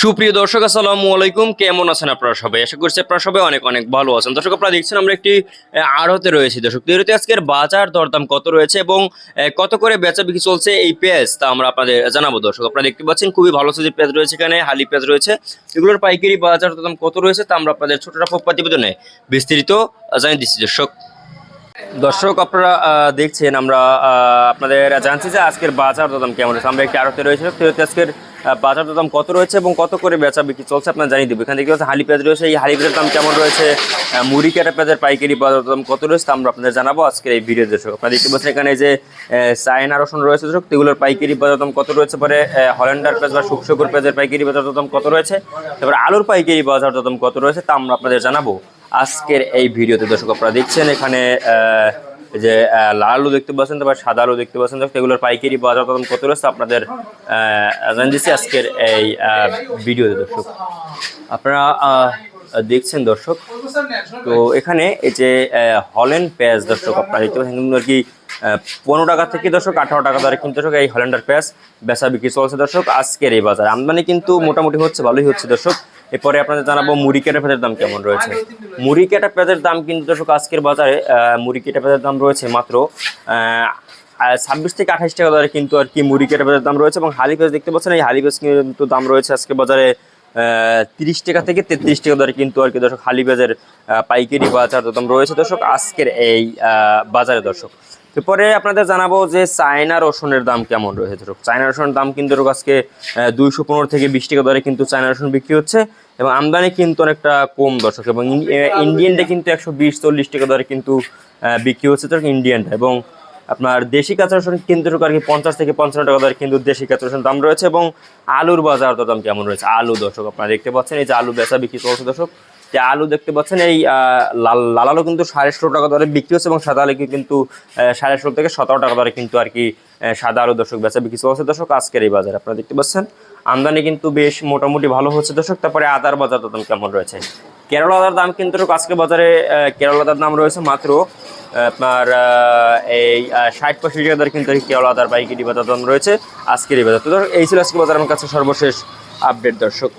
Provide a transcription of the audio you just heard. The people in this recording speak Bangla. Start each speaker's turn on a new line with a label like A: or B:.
A: সুপ্রিয় দর্শক, আসসালামু আলাইকুম। কেমন আছেন আপনারা সবাই? আশা করছি আপনারা সবাই অনেক অনেক ভালো আছেন। দর্শক, আপনারা দেখছেন আমরা একটি আড়তে রয়েছি। দর্শক তিরুতে আজকের বাজার দরদাম কত রয়েছে এবং কত করে বেচা বিক্রি চলছে এই পেঁয়াজ তা আমরা আপনাদের জানাব। দর্শক, আপনারা দেখতে পাচ্ছেন খুবই ভালো সাইজের পেঁয়াজ রয়েছে এখানে, হালি পেঁয়াজ রয়েছে। এগুলোর পাইকারি বাজার দরদাম কত রয়েছে তা আমরা আপনাদের ছোটটা প্রতিবেদনে বিস্তারিত জানিয়ে দিচ্ছি। দর্শক দর্শক, আপনারা দেখছেন আমরা আপনাদের জানছি যে আজকের বাজার দরদাম কেমন রয়েছে। আমরা একটি আড়তে রয়েছে। আজকের বাজার দরদাম কত রয়েছে এবং কত করে বেচা বিক্রি চলছে আপনার জানিয়ে দেবো। এখানে দেখতে পাচ্ছেন হালি পেঁয়াজ রয়েছে, এই হালি পেঁয়াজের দাম কেমন রয়েছে? মুড়ি কাটা পেঁয়াজের পাইকারি বাজার দাম কত রয়েছে তা আমরা আপনাদের জানাব আজকের এই ভিডিও দর্শক। আপনারা দেখতে পাচ্ছেন এখানে যে চায়না রসুন রয়েছে, দর্শক এগুলোর পাইকারি বাজার দাম কত রয়েছে? পরে হল্যান্ডার পেঁয়াজ বা শুকশুকুর পেঁয়াজের পাইকারি বাজার দাম কত রয়েছে? তারপরে আলুর পাইকারি বাজার দাম কত রয়েছে তা আমরা আপনাদের জানাব আজকের এই ভিডিওতে, দর্শক। আপনারা দেখছেন এখানে যে লাল আলু দেখতে পাচ্ছেন, তারপর সাদা আলু দেখতে পাচ্ছেন। এগুলোর পাইকারি বাজার দাম কত রয়েছে আপনাদের দিচ্ছি আজকের এই ভিডিওতে, দর্শক। আপনারা দেখছেন, দর্শক? তো এখানে এই যে হল্যান্ড পেঁয়াজ, দর্শক, আপনারা দেখতে পাচ্ছেন, কিন্তু আর কি পনেরো টাকা থেকে, দর্শক, আঠারো টাকা দরে কিন্তু, দর্শক, এই হল্যান্ডার পেঁয়াজ বেচা বিক্রি চলছে, দর্শক, আজকের এই বাজার। আমদানি কিন্তু মোটামুটি হচ্ছে, ভালোই হচ্ছে, দর্শক। এরপরে আপনাদের জানাব মুড়ি কেটা পেঁয়াজের দাম কেমন রয়েছে? মুড়ি কেটা পেঁয়াজের দাম কিন্তু দর্শক আজকের বাজারে মুড়ি কেটা পেঁয়াজের দাম রয়েছে মাত্র ছাব্বিশ থেকে আঠাশ টাকা দরে কিন্তু আর কি মুড়ি কেটা পেঁয়াজের দাম রয়েছে এবং হালি পেঁয়াজ দেখতে পাচ্ছেন এই হালি পেঁয়াজ কিন্তু দাম রয়েছে আজকে বাজারে তিরিশ টাকা থেকে তেত্রিশ টাকা দরে কিন্তু আর কি দর্শক হালি পেঁয়াজের পাইকারি বাজার দাম রয়েছে দর্শক আজকের এই বাজারে দর্শক। এরপরে আপনাদের জানাব যে চায়না রসুনের দাম কেমন রয়েছে। চায়না রসুনের দাম কিন্তু আজকে দুইশো পনেরো থেকে বিশ টাকা দরে কিন্তু চায়না রসুন বিক্রি হচ্ছে এবং আমদানি কিন্তু অনেকটা কম দর্শক এবং ইন্ডিয়ানটা কিন্তু একশো বিশ চল্লিশ টাকা দরে কিন্তু বিক্রি হচ্ছে দর্শক ইন্ডিয়ানটা এবং আপনার দেশি কাঁচা রসুন কিন্তু আর কি পঞ্চাশ থেকে পঞ্চান্ন টাকা দরে কিন্তু দেশি কাঁচা রসুন দাম রয়েছে এবং আলুর বাজার দর দাম কেমন রয়েছে? আলু দর্শক আপনারা দেখতে পাচ্ছেন, এই যে আলু বেচা বিক্রি চলছে দর্শক। যে আলু দেখতে পাচ্ছেন, এই লাল আলু কিন্তু সাড়ে ষোলো টাকা দরে বিক্রি হচ্ছে এবং সাদা আলু কিন্তু সাড়ে ষোলো থেকে সতেরো টাকা দরে কিন্তু আর কি সাদা আলু দর্শক বেচা বিক্রি চলছে। দর্শক, আজকের এই বাজার আপনারা দেখতে পাচ্ছেন, আমদানি কিন্তু বেশ মোটামুটি ভালো হচ্ছে। দর্শক, তারপরে আদার বাজার দাম কেমন রয়েছে? কেরলা আদার দাম কিন্তু আজকে বাজারে কেরলা আদার দাম রয়েছে মাত্র আপনার এই ষাট পঁয়ষট্টি টাকা কিন্তু কেরলা আদার পাইকারি বাজার দাম রয়েছে আজকের এই বাজার। তো এই ছিল আজকে বাজার। আমার কাছে সর্বশেষ আপডেট, দর্শক।